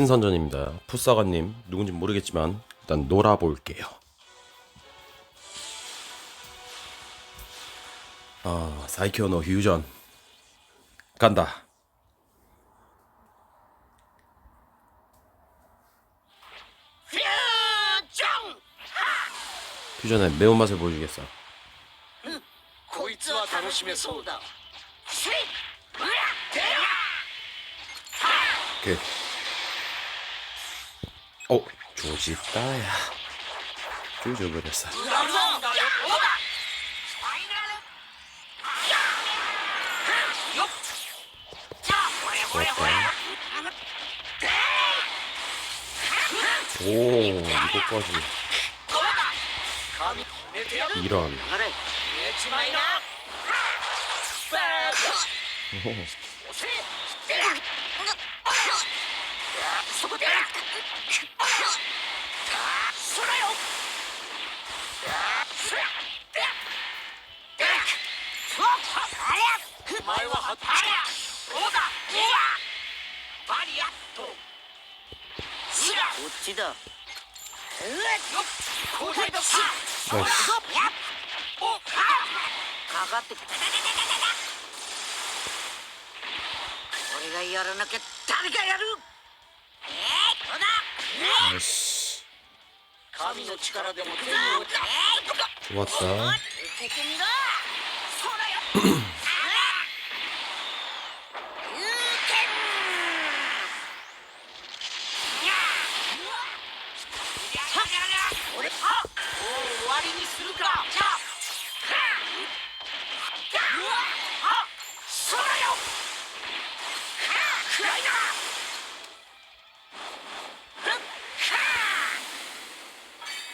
신선전입니다. 풋사관님 누군지 모르겠지만 일단 놀아볼게요. 아 사이키오 노 휴전 간다. 퓨전의 매운맛을 보여주겠어. 고이츠와 다노심에서 오다. 오케이. 어, 조집다야. 조져버렸어. 좋았다. 어, 오, 이것까지. 이런. 오. そこでよ。お前はうだうわバリアこっちだよ。っさやっおかかってきた俺がやらなきゃ誰がやるよし。神の力でも手に終わった？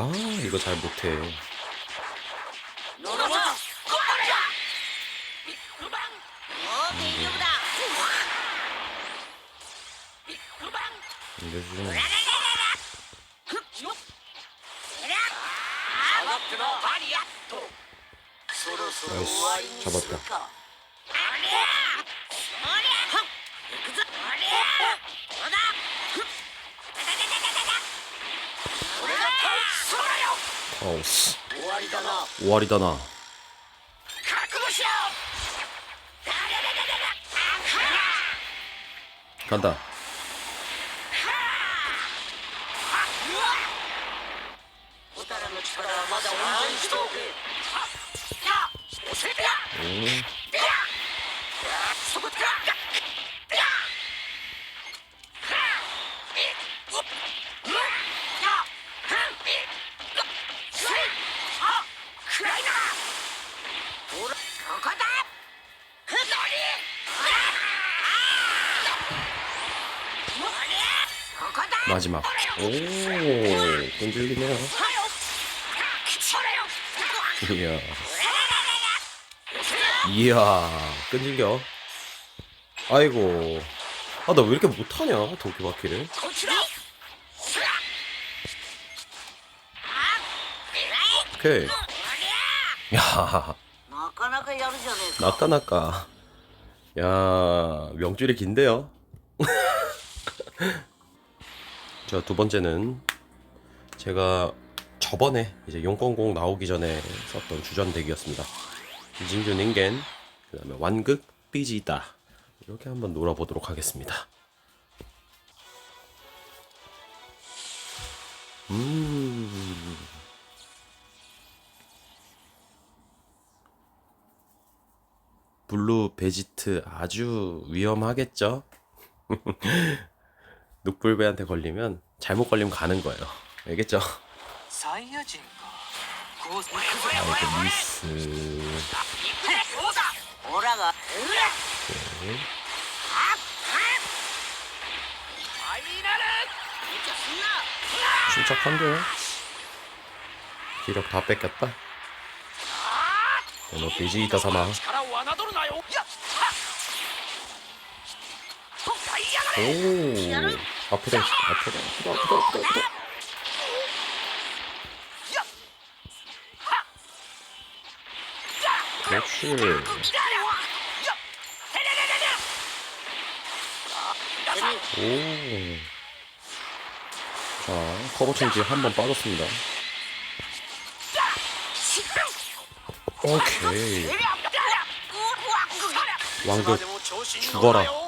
아 이거 잘 못해요. 잡았다. 終わりだな。終わりだな覚悟しろ簡単おたらの力はまだ温存してお. 마지막. 오 끈질기네요. 이야. 이야 끈질겨. 아이고. 아 나 왜 이렇게 못하냐 도끼바퀴를? 오케이. 야. 나까나까. 야 명줄이 긴데요? 자 두 번째는 제가 저번에 이제 용건공 나오기 전에 썼던 주전 덱이었습니다. 이진주 닌겐 그 다음에 완극 삐지다 이렇게 한번 놀아보도록 하겠습니다. 음. 블루 베지트 아주 위험하겠죠? 늑불배한테 걸리면 잘못 걸리면 가는 거예요. 알겠죠? 아이고 미스. 침착한데? 네. 기력 다 뺏겼다. 오노 비지이다 사마. 오. 아프다 아프다 아프다 아프다 아프다 그렇지. 오자 커버 체인지 한 번 빠졌습니다. 오케이. 왕급 죽어라.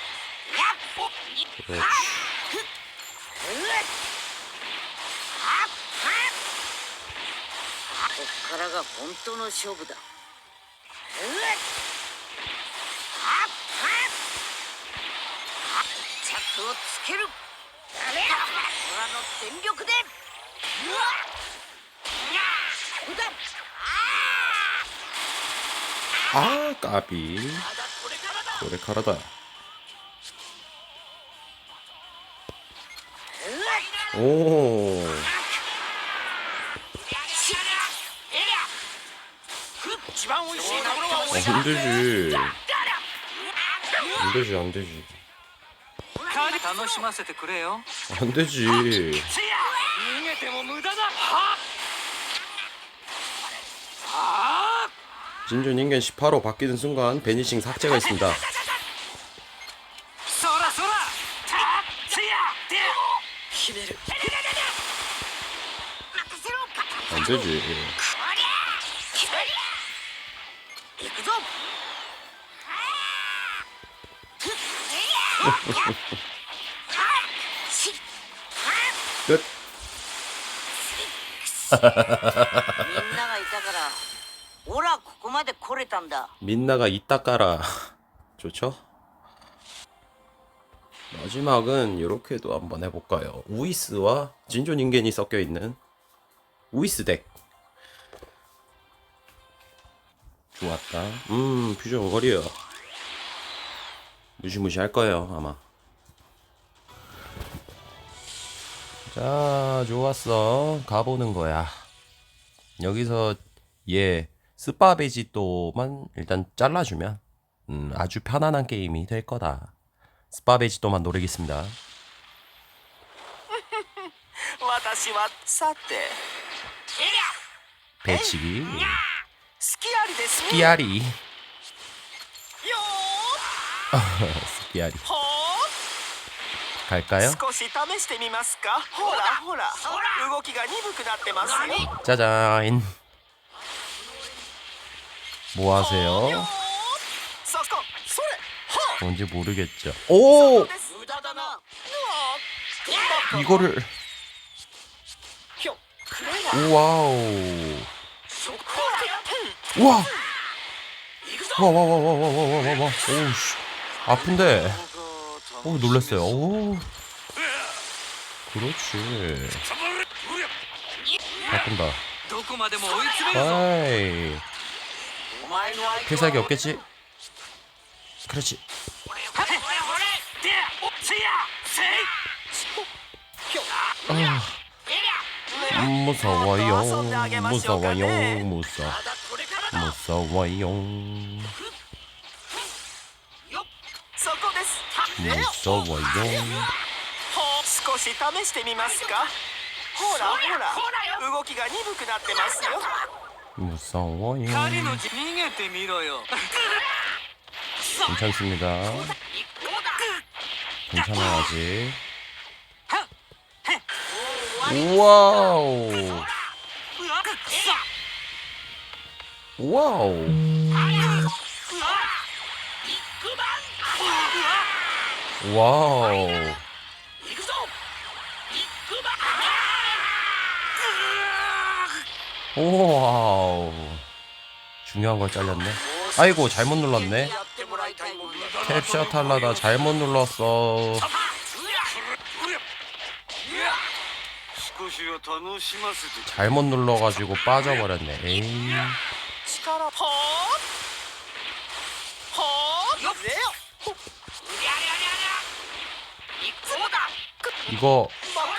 ここからが本当の勝負。れからだ 오. 아, 힘들지. 안 되지, 안 되지. 안 되지. 진준 인간 18호 바뀌는 순간 베니싱 삭제가 있습니다. 되지. 끝. 민나가 이따가라. 오라 고마데 코레탄다. 민나가 이따가라. 좋죠? 마지막은 이렇게도 한번 해볼까요? 우이스와 진조 인겐이 섞여 있는 우이스 덱. 좋았다. 음, 퓨전 거리요. 무시무시할 거예요, 아마. 자, 좋았어. 가보는 거야. 여기서 얘 스파베지또만 일단 잘라주면 음, 아주 편안한 게임이 될 거다. 스파베지또만 노리겠습니다. 私はさて 배치기. 스키아리 스키아리. 어, 어? 갈까요? 짜잔. 뭐 하세요? 어? 뭔지 모르겠죠. 오! 이거를 와우. 우와. 와와와와와와와와. 오우씨. 아픈데. 오 놀랐어요. 오. 그렇지. 바꾼다. 아이. 필살기 없겠지? 그렇지. 아. 무서워요. 무서워요. ま 무서, だこれからだ 무서워요. よっそこです 무서워요. ほう少し試してみますかほらほら動きが鈍くなってますよ 무서워요. 彼の逃げてみろよ 괜찮습니다. こうだ 괜찮아 아직. 와우. 와우. 와우. 와우. 중요한 걸 잘렸네. 아이고 잘못 눌렀네. 캡샷 할라다 잘못 눌렀어. 잘못 눌러가지고 빠져버렸네. 에이. 이거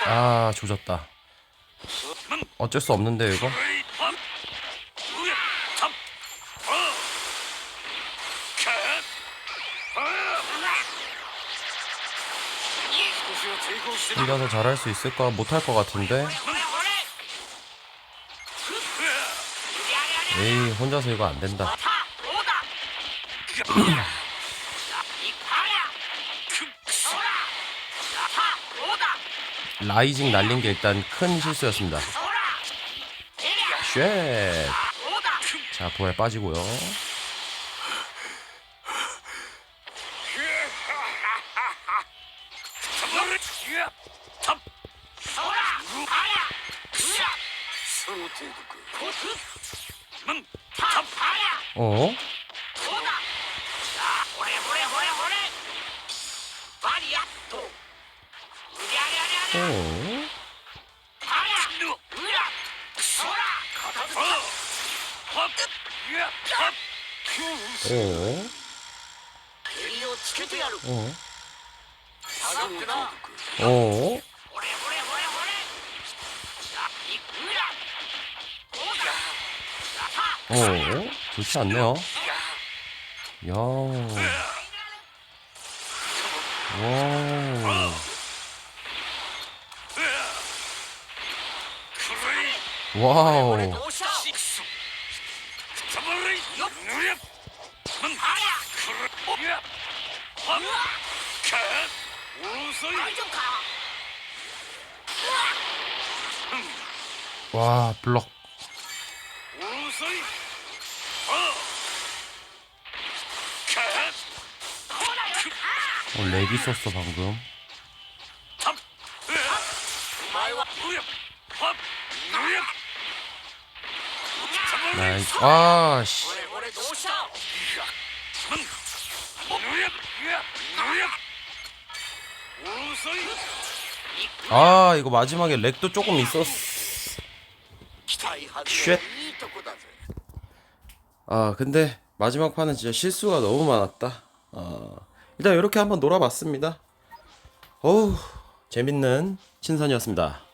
아 조졌다. 어쩔 수 없는데 이거. 이겨서 잘할 수 있을까? 못할 것 같은데? 에이, 혼자서 이거 안 된다. 라이징 날린 게 일단 큰 실수였습니다. 쉣! 자, 부활 빠지고요. 어? 어? 어? 어? 어? 좋지 않네요. 야. 와. 와우. 와 블럭. 어, 렉 있었어 방금. 아이, 아, 씨. 아, 이거 마지막에 렉도 조금 있었어. 쉣. 아, 근데 마지막 판은 진짜 실수가 너무 많았다. 어, 일단 이렇게 한번 놀아봤습니다. 어우, 재밌는 친선이었습니다.